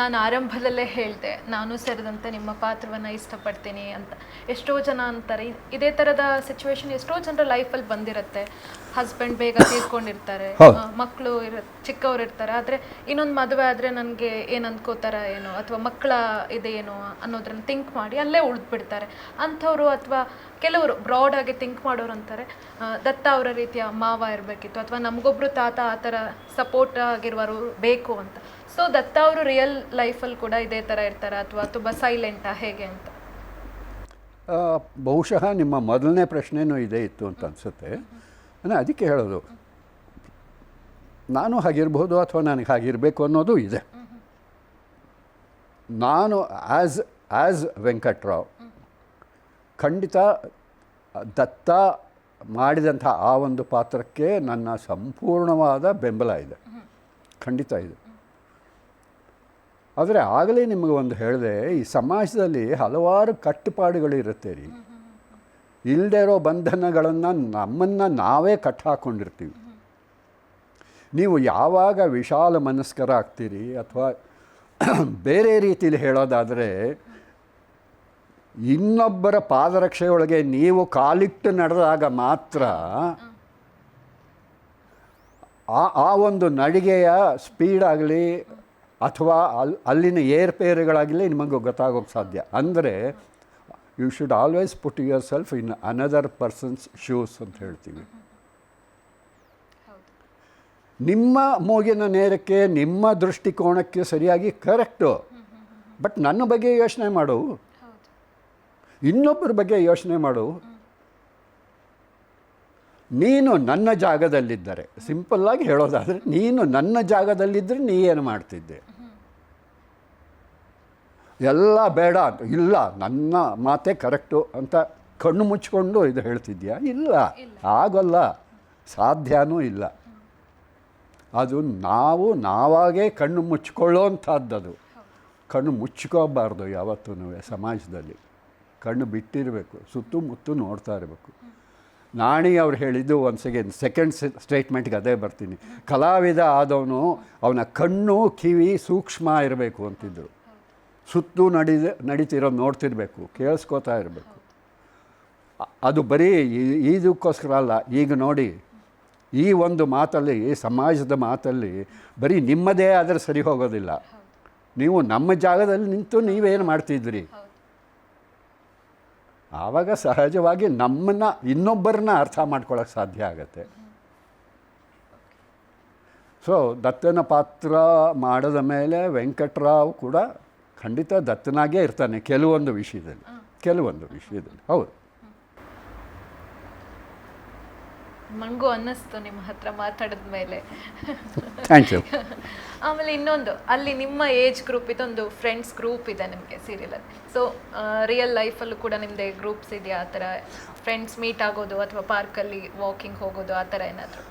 ನಾನು ಆರಂಭದಲ್ಲೇ ಹೇಳಿದೆ ನಾನು ಸೇರಿದಂತೆ ನಿಮ್ಮ ಪಾತ್ರವನ್ನು ಇಷ್ಟಪಡ್ತೀನಿ ಅಂತ. ಎಷ್ಟೋ ಜನ ಅಂತಾರೆ ಇದೇ ಥರದ ಸಿಚುವೇಶನ್ ಎಷ್ಟೋ ಜನರ ಲೈಫಲ್ಲಿ ಬಂದಿರುತ್ತೆ. ಹಸ್ಬೆಂಡ್ ಬೇಗ ತೀರ್ಕೊಂಡಿರ್ತಾರೆ ಮಕ್ಕಳು ಇರ ಚಿಕ್ಕವ್ರು ಇರ್ತಾರೆ. ಆದರೆ ಇನ್ನೊಂದು ಮದುವೆ ಆದರೆ ನನಗೆ ಏನು ಅನ್ಕೋತಾರ ಏನೋ ಅಥವಾ ಮಕ್ಕಳ ಇದೇನೋ ಅನ್ನೋದ್ರನ್ನ ಥಿಂಕ್ ಮಾಡಿ ಅಲ್ಲೇ ಉಳಿದ್ಬಿಡ್ತಾರೆ. ಅಂಥವ್ರು ಅಥವಾ ಕೆಲವರು ಬ್ರಾಡ್ ಆಗಿ ಥಿಂಕ್ ಮಾಡೋರು ಅಂತಾರೆ ದತ್ತ ಅವರ ರೀತಿಯ ಮಾವ ಇರಬೇಕಿತ್ತು ಅಥವಾ ನಮಗೊಬ್ಬರು ತಾತ ಆ ಥರ ಸಪೋರ್ಟ್ ಆಗಿರುವರು ಬೇಕು ಅಂತ. ಸೊ ದತ್ತ ಅವರು ರಿಯಲ್ ಲೈಫಲ್ಲಿ ಕೂಡ ಇದೇ ಥರ ಇರ್ತಾರ ಅಥವಾ ತುಂಬ ಸೈಲೆಂಟಾ ಹೇಗೆ ಅಂತ? ಬಹುಶಃ ನಿಮ್ಮ ಮೊದಲನೇ ಪ್ರಶ್ನೆನೂ ಇದೇ ಇತ್ತು ಅಂತ ಅನಿಸುತ್ತೆ. ನಾನು ಅದಕ್ಕೆ ಹೇಳೋದು. ನಾನು ಹಾಗಿರ್ಬೋದು ಅಥವಾ ನನಗೆ ಹಾಗಿರಬೇಕು ಅನ್ನೋದು ಇದೆ. ನಾನು ಆ್ಯಸ್ ಆ್ಯಸ್ ವೆಂಕಟರಾವ್, ಖಂಡಿತ ದತ್ತ ಮಾಡಿದಂಥ ಆ ಒಂದು ಪಾತ್ರಕ್ಕೆ ನನ್ನ ಸಂಪೂರ್ಣವಾದ ಬೆಂಬಲ ಇದೆ. ಖಂಡಿತ ಇದೆ. ಆದರೆ ಆಗಲೇ ನಿಮಗೆ ಒಂದು ಹೇಳಿದೆ, ಈ ಸಮಾಜದಲ್ಲಿ ಹಲವಾರು ಕಟ್ಟುಪಾಡುಗಳಿರುತ್ತೆ ರೀ. ಇಲ್ಲದೇ ಇರೋ ಬಂಧನಗಳನ್ನು ನಮ್ಮನ್ನು ನಾವೇ ಕಟ್ಟಾಕೊಂಡಿರ್ತೀವಿ ನೀವು ಯಾವಾಗ ವಿಶಾಲ ಮನಸ್ಕರ ಆಗ್ತೀರಿ ಅಥವಾ ಬೇರೆ ರೀತಿಯಲ್ಲಿ ಹೇಳೋದಾದರೆ, ಇನ್ನೊಬ್ಬರ ಪಾದರಕ್ಷೆಯೊಳಗೆ ನೀವು ಕಾಲಿಟ್ಟು ನಡೆದಾಗ ಮಾತ್ರ ಆ ಆ ಒಂದು ನಡಿಗೆಯ ಸ್ಪೀಡ್ ಆಗಲಿ ಅಥವಾ ಅಲ್ಲಿ ಅಲ್ಲಿನ ಏರ್ಪೇರುಗಳಾಗಿಲ್ಲ ನಿಮಗೆ ಗೊತ್ತಾಗೋಕ್ಕೆ ಸಾಧ್ಯ. ಅಂದರೆ you should always put yourself in another person's shoes ಅಂತ ಹೇಳ್ತೀವಿ. ನಿಮ್ಮ ಮೂಗಿನ ನೇರಕ್ಕೆ ನಿಮ್ಮ ದೃಷ್ಟಿಕೋನಕ್ಕೆ ಸರಿಯಾಗಿ ಕರೆಕ್ಟು ಬಟ್ ನನ್ನ ಬಗ್ಗೆ ಯೋಚನೆ ಮಾಡು. ಇನ್ನೊಬ್ಬರ ಬಗ್ಗೆ ಯೋಚನೆ ಮಾಡು. ನೀನು ನನ್ನ ಜಾಗದಲ್ಲಿದ್ದರೆ ಸಿಂಪಲ್ಲಾಗಿ ಹೇಳೋದಾದರೆ ನೀನು ನನ್ನ ಜಾಗದಲ್ಲಿದ್ದರೆ ನೀ ಏನು ಮಾಡ್ತಿದ್ದೆ? ಎಲ್ಲ ಬೇಡ ಅಂತ ಇಲ್ಲ ನನ್ನ ಮಾತೇ ಕರೆಕ್ಟು ಅಂತ ಕಣ್ಣು ಮುಚ್ಕೊಂಡು ಇದು ಹೇಳ್ತಿದ್ಯಾ? ಇಲ್ಲ. ಆಗೋಲ್ಲ ಸಾಧ್ಯನೂ ಇಲ್ಲ. ಅದು ನಾವು ನಾವಾಗೇ ಕಣ್ಣು ಮುಚ್ಕೊಳ್ಳೋಂಥದ್ದದು. ಕಣ್ಣು ಮುಚ್ಕೋಬಾರ್ದು ಯಾವತ್ತೂ ಸಮಾಜದಲ್ಲಿ. ಕಣ್ಣು ಬಿಟ್ಟಿರಬೇಕು ಸುತ್ತಮುತ್ತ ನೋಡ್ತಾ ಇರಬೇಕು. ನಾಣಿ ಅವ್ರು ಹೇಳಿದ್ದು ಒನ್ಸ್ ಸೆಕೆಂಡ್ ಸೆಕೆಂಡ್ ಸ್ಟೇಟ್ಮೆಂಟ್ಗೆ ಅದೇ ಬರ್ತೀನಿ. ಕಲಾವಿದ ಆದವನು ಅವನ ಕಣ್ಣು, ಕಿವಿ ಸೂಕ್ಷ್ಮ ಇರಬೇಕು ಅಂತಿದ್ದರು ಸುತ್ತು ನಡಿದ ನಡೀತಿರೋದು ನೋಡ್ತಿರ್ಬೇಕು, ಕೇಳಿಸ್ಕೋತಾ ಇರಬೇಕು. ಅದು ಬರೀ ಇದಕ್ಕೋಸ್ಕರ ಅಲ್ಲ, ಈಗ ನೋಡಿ, ಈ ಒಂದು ಮಾತಲ್ಲಿ ಸಮಾಜದ ಮಾತಲ್ಲಿ ಬರೀ ನಿಮ್ಮದೇ ಆದರೆ ಸರಿ ಹೋಗೋದಿಲ್ಲ. ನೀವು ನಮ್ಮ ಜಾಗದಲ್ಲಿ ನಿಂತು ನೀವೇನು ಮಾಡ್ತಿದ್ರಿ? ಆವಾಗ ಸಹಜವಾಗಿ ನಮ್ಮನ್ನ ಇನ್ನೊಬ್ಬರನ್ನ ಅರ್ಥ ಮಾಡ್ಕೊಳ್ಳೋಕೆ ಸಾಧ್ಯ ಆಗತ್ತೆ. ಸೊ ದತ್ತನ ಪಾತ್ರ ಮಾಡಿದ ಮೇಲೆ ವೆಂಕಟರಾವ್ ಕೂಡ ಖಂಡಿತ ದತ್ತನಾಗೇ ಇರ್ತಾನೆ ಕೆಲವೊಂದು ವಿಷಯದಲ್ಲಿ. ಕೆಲವೊಂದು ವಿಷಯದಲ್ಲಿ. ಹೌದು. ನನಗೂ ಅನ್ನಿಸ್ತು ನಿಮ್ಮ ಹತ್ರ ಮಾತಾಡಿದ ಮೇಲೆ ಥ್ಯಾಂಕ್ ಯು ಆಮೇಲೆ ಇನ್ನೊಂದು, ಅಲ್ಲಿ ನಿಮ್ಮ ಏಜ್ ಗ್ರೂಪ್ ಇದೊಂದು ಫ್ರೆಂಡ್ಸ್ ಗ್ರೂಪ್ ಇದೆ ನಿಮಗೆ ಸೀರಿಯಲಲ್ಲಿ ಸೊ ರಿಯಲ್ ಲೈಫಲ್ಲೂ ಕೂಡ ನಿಮ್ಮದೇ ಗ್ರೂಪ್ಸ್ ಇದೆಯಾ? ಆ ಥರ ಫ್ರೆಂಡ್ಸ್ ಮೀಟ್ ಆಗೋದು ಅಥವಾ ಪಾರ್ಕಲ್ಲಿ ವಾಕಿಂಗ್ ಹೋಗೋದು ಆ ಥರ ಏನಾದರೂ?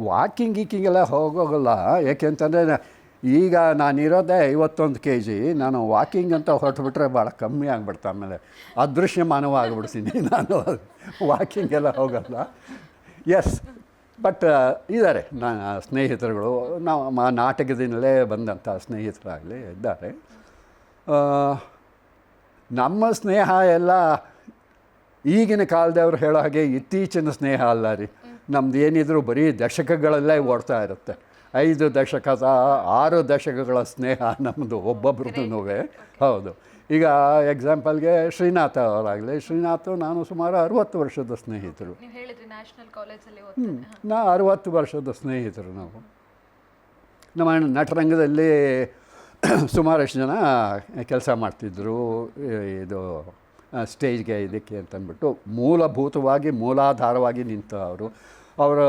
ವಾಕಿಂಗ್ ಗೀಕಿಂಗ್ ಎಲ್ಲ ಹೋಗೋಗಲ್ಲ ಯಾಕೆಂತಂದರೆ ಈಗ ನಾನಿರೋದೇ ಐವತ್ತೊಂದು ಕೆ ಜಿ ನಾನು ವಾಕಿಂಗ್ ಅಂತ ಹೊರಟುಬಿಟ್ರೆ ಭಾಳ ಕಮ್ಮಿ ಆಗ್ಬಿಡ್ತು ಆಮೇಲೆ. ಅದೃಶ್ಯಮಾನವ ಆಗಿಬಿಡ್ತೀನಿ ನಾನು. ವಾಕಿಂಗ್ ಎಲ್ಲ ಹೋಗಲ್ಲ. ಎಸ್ ಬಟ್ ಇದ್ದಾರೆ ನಾ ಸ್ನೇಹಿತರುಗಳು. ನಾವು ಮಾ ನಾಟಕದಿಂದಲೇ ಬಂದಂಥ ಸ್ನೇಹಿತರಾಗಲಿ ಇದ್ದಾರೆ. ನಮ್ಮ ಸ್ನೇಹ ಎಲ್ಲ ಈಗಿನ ಕಾಲದವ್ರು ಹೇಳೋ ಹಾಗೆ ಇತ್ತೀಚಿನ ಸ್ನೇಹ ಅಲ್ಲ ರೀ. ನಮ್ದು ಏನಿದ್ರು ಬರೀ ದಶಕಗಳಲ್ಲೇ ಓಡ್ತಾ ಇರುತ್ತೆ. ಐದು ದಶಕದ ಆರು ದಶಕಗಳ ಸ್ನೇಹ ನಮ್ಮದು ಒಬ್ಬೊಬ್ರದ್ದು ಹೌದು. ಈಗ ಎಕ್ಸಾಂಪಲ್ಗೆ ಶ್ರೀನಾಥ ಅವರಾಗಲಿ. ಶ್ರೀನಾಥ್ ನಾನು ಸುಮಾರು ಅರುವತ್ತು ವರ್ಷದ ಸ್ನೇಹಿತರು. ಓದ್ತಾರೆ ನಾ ಅರುವತ್ತು ವರ್ಷದ ಸ್ನೇಹಿತರು ನಾವು. ನಮ್ಮ ನಟರಂಗದಲ್ಲಿ ಸುಮಾರಷ್ಟು ಜನ ಕೆಲಸ ಮಾಡ್ತಿದ್ದರು ಇದು ಸ್ಟೇಜ್ಗೆ ಇದಕ್ಕೆ ಅಂತಂದ್ಬಿಟ್ಟು ಮೂಲಭೂತವಾಗಿ ಮೂಲಾಧಾರವಾಗಿ ನಿಂತವರು ಅವರು.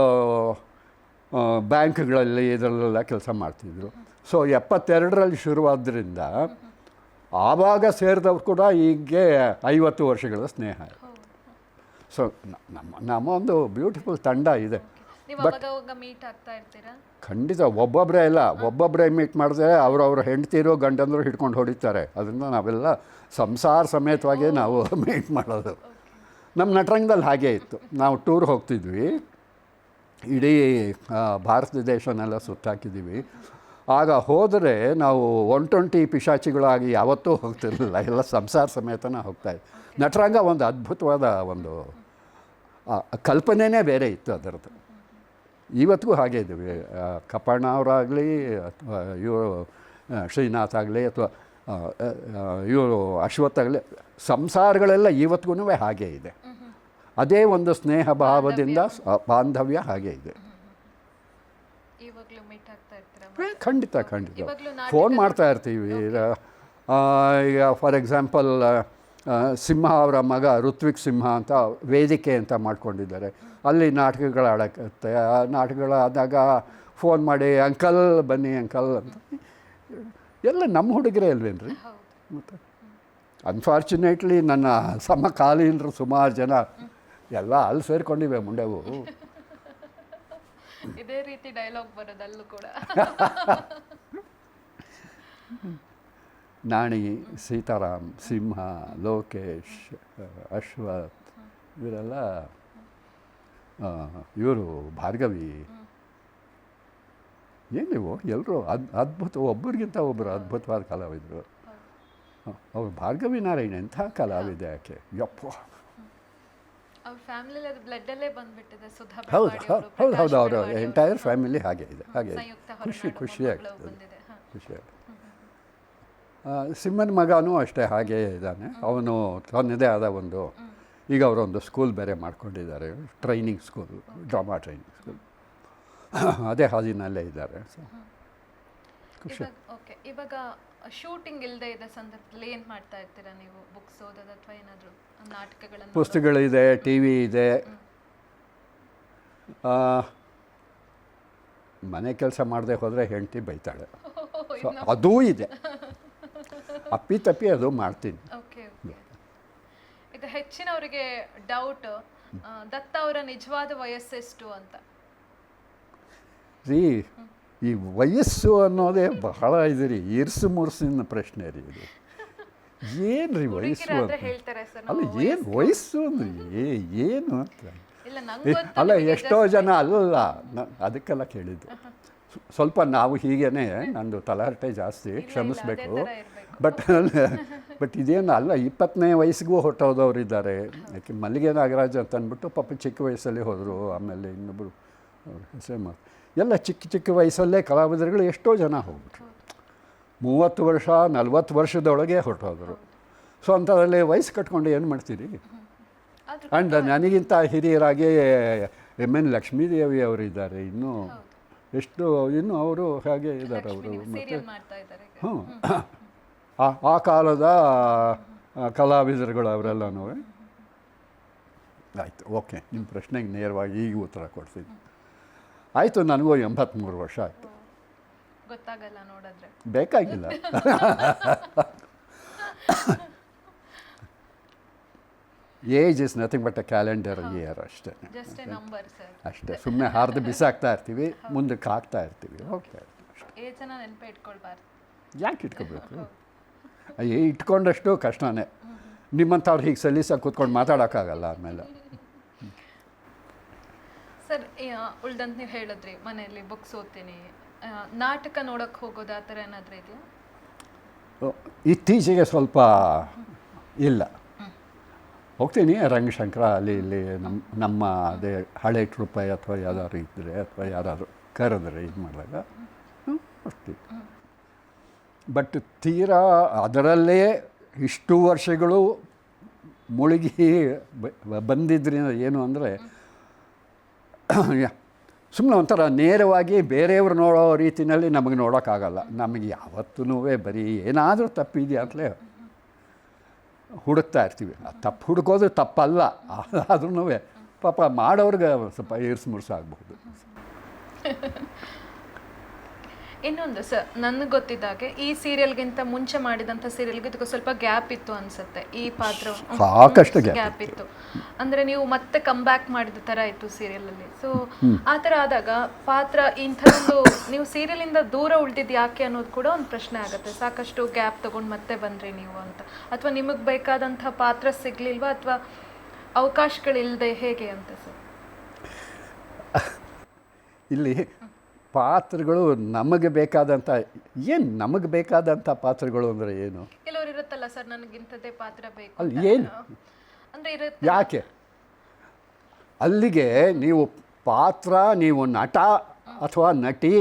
ಬ್ಯಾಂಕ್ಗಳಲ್ಲಿ ಇದರಲ್ಲೆಲ್ಲ ಕೆಲಸ ಮಾಡ್ತಿದ್ದರು ಸೊ ಎಪ್ಪತ್ತೆರಡರಲ್ಲಿ ಶುರುವಾದ್ದರಿಂದ ಆವಾಗ ಸೇರಿದವ್ರು ಕೂಡ ಹೀಗೆ ಐವತ್ತು ವರ್ಷಗಳ ಸ್ನೇಹ. ಸೊ ನಮ್ಮ ನಮ್ಮ ಒಂದು ಬ್ಯೂಟಿಫುಲ್ ತಂಡ ಇದೆ. ಬಟ್ ಖಂಡಿತ ಒಬ್ಬೊಬ್ಬರೇ ಇಲ್ಲ. ಒಬ್ಬೊಬ್ಬರೇ ಮೀಟ್ ಮಾಡಿದ್ರೆ ಅವರವ್ರ ಹೆಂಡ್ತಿರು ಗಂಡಂದರು ಹಿಡ್ಕೊಂಡು ಹೊಡಿತಾರೆ. ಅದರಿಂದ ನಾವೆಲ್ಲ ಸಂಸಾರ ಸಮೇತವಾಗಿ ನಾವು ಮೀಟ್ ಮಾಡೋದು. ನಮ್ಮ ನಟರಂಗದಲ್ಲಿ ಹಾಗೇ ಇತ್ತು. ನಾವು ಟೂರ್ ಹೋಗ್ತಿದ್ವಿ. ಇಡೀ ಭಾರತ ದೇಶನೆಲ್ಲ ಸುತ್ತಾಕಿದ್ದೀವಿ. ಆಗ ಹೋದರೆ ನಾವು ಒನ್ ಟ್ವೆಂಟಿ ಪಿಶಾಚಿಗಳಾಗಿ ಯಾವತ್ತೂ ಹೋಗ್ತಿರಲಿಲ್ಲ. ಎಲ್ಲ ಸಂಸಾರ ಸಮೇತನ ಹೋಗ್ತಾಯಿದ್ದೆ ನಟರಂಗ ಒಂದು ಅದ್ಭುತವಾದ ಒಂದು ಕಲ್ಪನೆಯೇ ಬೇರೆ ಇತ್ತು ಅದರದ್ದು. ಇವತ್ತಿಗೂ ಹಾಗೆ ಇದ್ದೀವಿ. ಕಪ್ಪಣ್ಣ ಅವರಾಗಲಿ ಅಥವಾ ಇವರು ಶ್ರೀನಾಥ್ ಆಗಲಿ ಅಥವಾ ಇವರು ಅಶ್ವಥ್ ಆಗಲಿ ಸಂಸಾರಗಳೆಲ್ಲ ಇವತ್ತಿಗೂ ಹಾಗೆ ಇದೆ. ಅದೇ ಒಂದು ಸ್ನೇಹ ಭಾವದಿಂದ ಬಾಂಧವ್ಯ. ಹಾಗೆ ಇದೆ. ಇವಾಗ್ಲೂ ಮೀಟ್ ಆಗ್ತಾ ಇರ್ತೀರಾ ಏ, ಖಂಡಿತ ಖಂಡಿತ. ಫೋನ್ ಮಾಡ್ತಾ ಇರ್ತೀವಿ. ಈಗ ಫಾರ್ ಎಕ್ಸಾಂಪಲ್ ಸಿಂಹ ಅವರ ಮಗ ಋತ್ವಿಕ್ ಸಿಂಹ ಅಂತ ವೇದಿಕೆ ಅಂತ ಮಾಡ್ಕೊಂಡಿದ್ದಾರೆ. ಅಲ್ಲಿ ನಾಟಕಗಳು ಆಡಕ್ಕೆ ಆ ನಾಟಕಗಳಾದಾಗ ಫೋನ್ ಮಾಡಿ ಅಂಕಲ್ ಬನ್ನಿ ಅಂಕಲ್ ಅಂತ. ಎಲ್ಲ ನಮ್ಮ ಹುಡುಗರೇ ಅಲ್ವೇನು ರೀ ಮತ್ತು? ಅನ್ಫಾರ್ಚುನೇಟ್ಲಿ ನನ್ನ ಸಮಕಾಲೀನರು ಸುಮಾರು ಜನ ಎಲ್ಲ ಅಲ್ಲಿ ಸೇರ್ಕೊಂಡಿವೆ ಮುಂಡೆವು. ಇದೇ ರೀತಿ ಡೈಲಾಗ್ ಬರೋದಲ್ಲೂ ಕೂಡ. ನಾಣಿ ಸೀತಾರಾಮ್ ಸಿಂಹ ಲೋಕೇಶ್ ಅಶ್ವಥ್ ಇವರೆಲ್ಲ ಇವರು ಭಾರ್ಗವಿ. ಏನಿವು ಎಲ್ಲರೂ ಅದ್ ಅದ್ಭುತ ಒಬ್ಬರಿಗಿಂತ ಒಬ್ಬರು ಅದ್ಭುತವಾದ ಕಲಾವಿದರು. ಅವ್ರು ಭಾರ್ಗವಿ ನಾರಾಯಣ ಎಂಥ ಕಲಾವಿದೆ ಯಾಕೆ ಯಪ್ಪ. ಅವ್ರ ಫ್ಯಾಮಿಲಿ ಅದು ಬ್ಲಡ್ ಅಲ್ಲೇ ಬಂದ್ಬಿಟ್ಟಿದೆ ಸುಧಾ ಹೌದು ಬೆಳವಾಡಿ ಹೌದು ಅವರು, ಹೌದು ಪ್ರಕಾಶ್ ಹೌದು ಬೆಳವಾಡಿ ಅವರು. ಎಂಟೈರ್ ಫ್ಯಾಮಿಲಿ ಹಾಗೆ ಇದೆ ಹಾಗೆ ಇದೆ. ಸಂಯುಕ್ತ ಖುಷಿ ಹೊರನಾಡು ಖುಷಿ ಮೊಮ್ಮಗಳು ಆಗ್ತದೆ ಬಂದಿದೆ ಹ. ಖುಷಿ ಆಗ್ತದೆ ಸಿಂಹನ ಮಗನೂ ಅಷ್ಟೇ ಹಾಗೇ ಇದ್ದಾನೆ. ಅವನು ತನ್ನದೇ ಆದ ಒಂದು ಈಗ ಅವರೊಂದು ಸ್ಕೂಲ್ ಬೇರೆ ಮಾಡ್ಕೊಂಡಿದ್ದಾರೆ training school drama training school ಅದೇ ಹಾದಿನಲ್ಲೇ ಇದ್ದಾರೆ. ಸೊ ಖುಷಿ. ಇವಾಗ ಓಕೆ ಇವಾಗ ಶೂಟಿಂಗ್ ಇಲ್ಲದೆ ಇದ್ದ ಸಂದರ್ಭದಲ್ಲಿ ಏನು ಮಾಡ್ತಾ ಇರ್ತೀರಾ ನೀವು? ಬುಕ್ಸ್ ಓದೋದು ಅಥವಾ ಏನಾದರೂ? ಪುಸ್ತಕಗಳಿದೆ ಟಿ ವಿ ಇದೆ ಮನೆ ಕೆಲಸ ಮಾಡದೆ ಹೋದರೆ ಹೆಂಡತಿ ಬೈತಾಳೆ. ಸೊ ಅದೂ ಇದೆ. ಅಪ್ಪಿ ತಪ್ಪಿ ಅದು ಮಾಡ್ತೀನಿ. ಇದು ಹೆಚ್ಚಿನವರಿಗೆ ಡೌಟ್ ದತ್ತ ಅವರ ನಿಜವಾದ ವಯಸ್ಸೆಷ್ಟು ಅಂತ? ರೀ ಈ ವಯಸ್ಸು ಅನ್ನೋದೇ ಬಹಳ ಇದು ರೀ ಇರ್ಸು ಮುರ್ಸಿನ ಪ್ರಶ್ನೆ ರೀ ಇದು. ಏನು ರೀ ವಯಸ್ಸು ಅಂತ? ಅಲ್ಲ ಏನು ವಯಸ್ಸು. ಅಂದ್ರೆ? ಏ ಏನು ಅಂತ? ಅಲ್ಲ ಎಷ್ಟೋ ಜನ ಅಲ್ಲ ಅದಕ್ಕೆಲ್ಲ ಕೇಳಿದ್ದು. ಸ್ವಲ್ಪ ನಾವು ಹೀಗೇನೆ ನಂದು ತಲಾರಟೆ ಜಾಸ್ತಿ ಕ್ಷಮಿಸ್ಬೇಕು. ಬಟ್ ಬಟ್ ಇದೇನು ಅಲ್ಲ ಇಪ್ಪತ್ತನೇ ವಯಸ್ಸಿಗೂ ಹೊಟ್ಟೋದವ್ರು ಇದ್ದಾರೆ. ಯಾಕೆ ಮಲ್ಲಿಗೆ ನಾಗರಾಜ್ ಅಂತ ಅಂದ್ಬಿಟ್ಟು ಪಾಪ ಚಿಕ್ಕ ವಯಸ್ಸಲ್ಲಿ ಹೋದರು ಆಮೇಲೆ ಇನ್ನೊಬ್ಬರು ಹೆಸರು ಎಲ್ಲ ಚಿಕ್ಕ ಚಿಕ್ಕ ವಯಸ್ಸಲ್ಲೇ ಕಲಾವಿದರುಗಳು ಎಷ್ಟೋ ಜನ ಹೋಗ್ಬಿಟ್ರು. ಮೂವತ್ತು ವರ್ಷ ನಲ್ವತ್ತು ವರ್ಷದೊಳಗೆ ಹೊರಟೋದರು. ಸೊ ಅಂಥದ್ರಲ್ಲಿ ವಯಸ್ಸು ಕಟ್ಕೊಂಡು ಏನು ಮಾಡ್ತೀರಿ? ಆ್ಯಂಡ್ ನನಗಿಂತ ಹಿರಿಯರಾಗಿ ಎಂ ಎನ್ ಲಕ್ಷ್ಮೀದೇವಿ ಅವರು ಇದ್ದಾರೆ. ಇನ್ನೂ ಎಷ್ಟು ಇನ್ನೂ ಅವರು ಹಾಗೆ ಇದ್ದಾರೆ ಅವರು. ಮತ್ತು ಹ್ಞೂ. ಆ ಆ ಕಾಲದ ಕಲಾವಿದರುಗಳು ಅವರೆಲ್ಲನೂ. ಆಯಿತು ಓಕೆ. ನಿಮ್ಮ ಪ್ರಶ್ನೆಗೆ ನೇರವಾಗಿ ಈಗ ಉತ್ತರ ಕೊಡ್ತೀನಿ. ಆಯಿತು ನನಗೂ ಎಂಬತ್ತ್ಮೂರು ವರ್ಷ ಆಯಿತು. ಗೊತ್ತಾಗಲ್ಲ ನೋಡಿದ್ರೆ. ಬೇಕಾಗಿಲ್ಲ. Age is nothing but a calendar year ಅಷ್ಟೇ. ಅಷ್ಟೇ. ಸುಮ್ಮನೆ ಹಾರ್ದು ಬಿಸಾಕ್ತಾ ಇರ್ತೀವಿ ಮುಂದಕ್ಕೆ ಹಾಕ್ತಾ ಇರ್ತೀವಿ. ಓಕೆ. ಇರ್ತೀವಿ ಯಾಕೆ ಇಟ್ಕೋಬೇಕು? ಅಯ್ಯ ಇಟ್ಕೊಂಡಷ್ಟು ಕಷ್ಟನೇ. ನಿಮ್ಮಂಥವ್ರು ಹೀಗೆ ಸಲೀಸಾಗಿ ಕೂತ್ಕೊಂಡು ಮಾತಾಡೋಕ್ಕಾಗಲ್ಲ ಆಮೇಲೆ. ಸರ್ ಉಳ್ದಂತ ನೀವು ಹೇಳಿದ್ರಿ ಮನೆಯಲ್ಲಿ ಬುಕ್ಸ್ ಓದ್ತೀನಿ ನಾಟಕ ನೋಡಕ್ಕೆ ಹೋಗೋದು ಆ ಥರ ಏನಾದರೂ ಇದೆಯಾ? ಇತ್ತೀಚೆಗೆ ಸ್ವಲ್ಪ ಇಲ್ಲ. ಹೋಗ್ತೀನಿ ರಂಗಶಂಕರ ಅಲ್ಲಿ ಇಲ್ಲಿ ನಮ್ಮ ನಮ್ಮ ಅದೇ ಹಳೆ ಟ್ರೂಪಾಯಿ ಅಥವಾ ಯಾವ್ದಾದ್ರು ಇದ್ದರೆ ಅಥವಾ ಯಾರಾದ್ರು ಕರೆದ್ರೆ ಇದು ಮಾಡಿದಾಗ ಹೋಗ್ತೀನಿ ಹೋಗ್ತೀವಿ ಬಟ್ ತೀರಾ ಅದರಲ್ಲೇ ಇಷ್ಟು ವರ್ಷಗಳು ಮುಳುಗಿ ಬಂದಿದ್ದರಿಂದ ಬಂದಿದ್ರಿಂದ ಏನು ಅಂದರೆ ಸುಮ್ಮನೆ ಒಂಥರ ನೇರವಾಗಿ ಬೇರೆಯವ್ರು ನೋಡೋ ರೀತಿಯಲ್ಲಿ ನಮಗೆ ನೋಡೋಕ್ಕಾಗಲ್ಲ. ನಮಗೆ ಯಾವತ್ತೂ ಬರೀ ಏನಾದರೂ ತಪ್ಪಿದೆಯಾ ಅಂತಲೇ ಹುಡುಕ್ತಾ ಇರ್ತೀವಿ. ಆ ತಪ್ಪು ಹುಡುಕೋದು ತಪ್ಪಲ್ಲ. ಆದ್ರೂ ಪಾಪ ಮಾಡೋರ್ಗೆ ಸ್ವಲ್ಪ ಏರ್ಸ್ ಮುರ್ಸಾಗಬಹುದು ಇನ್ನೊಂದು ಸರ್ ನನಗೆ ಗೊತ್ತಿದ್ದಾಗೆ ಈ ಸೀರಿಯಲ್ಗಿಂತ ಮುಂಚೆ ಮಾಡಿದಂಥ ಸೀರಿಯಲ್ಗೆ ಇದಕ್ಕೆ ಸ್ವಲ್ಪ ಗ್ಯಾಪ್ ಇತ್ತು ಅನ್ಸುತ್ತೆ. ಈ ಪಾತ್ರ ಸಾಕಷ್ಟು ಗ್ಯಾಪ್ ಇತ್ತು. ಅಂದ್ರೆ ನೀವು ಮತ್ತೆ ಕಮ್ ಬ್ಯಾಕ್ ಮಾಡಿದ ತರ ಇತ್ತು ಸೀರಿಯಲಲ್ಲಿ. ಅಲ್ಲಿ ಸೊ ಆ ಥರ ಆದಾಗ ಪಾತ್ರ ಇಂಥದ್ದೊಂದು ನೀವು ಸೀರಿಯಲಿಂದ ಇಂದ ದೂರ ಉಳಿದಿದ್ದು ಯಾಕೆ ಅನ್ನೋದು ಕೂಡ ಒಂದು ಪ್ರಶ್ನೆ ಆಗುತ್ತೆ. ಸಾಕಷ್ಟು ಗ್ಯಾಪ್ ತೊಗೊಂಡು ಮತ್ತೆ ಬಂದ್ರಿ ನೀವು ಅಂತ. ಅಥವಾ ನಿಮಗೆ ಬೇಕಾದಂಥ ಪಾತ್ರ ಸಿಗ್ಲಿಲ್ವಾ? ಅಥವಾ ಅವಕಾಶಗಳಿಲ್ಲದೆ ಹೇಗೆ ಅಂತ ಸರ್? ಇಲ್ಲಿ ಪಾತ್ರಗಳು ನಮಗೆ ಬೇಕಾದಂಥ ಏನು ನಮಗೆ ಬೇಕಾದಂಥ ಪಾತ್ರಗಳು ಅಂದರೆ ಏನು? ಕೆಲವರು ಇರುತ್ತಲ್ಲ ಸರ್ ನನಗಿಂಥದ್ದೇ ಪಾತ್ರ ಬೇಕು ಅಲ್ಲಿ ಏನು? ಅಂದರೆ ಇರುತ್ತೆ ಯಾಕೆ? ಅಲ್ಲಿಗೆ ನೀವು ಪಾತ್ರ ನೀವು ನಟ ಅಥವಾ ನಟಿ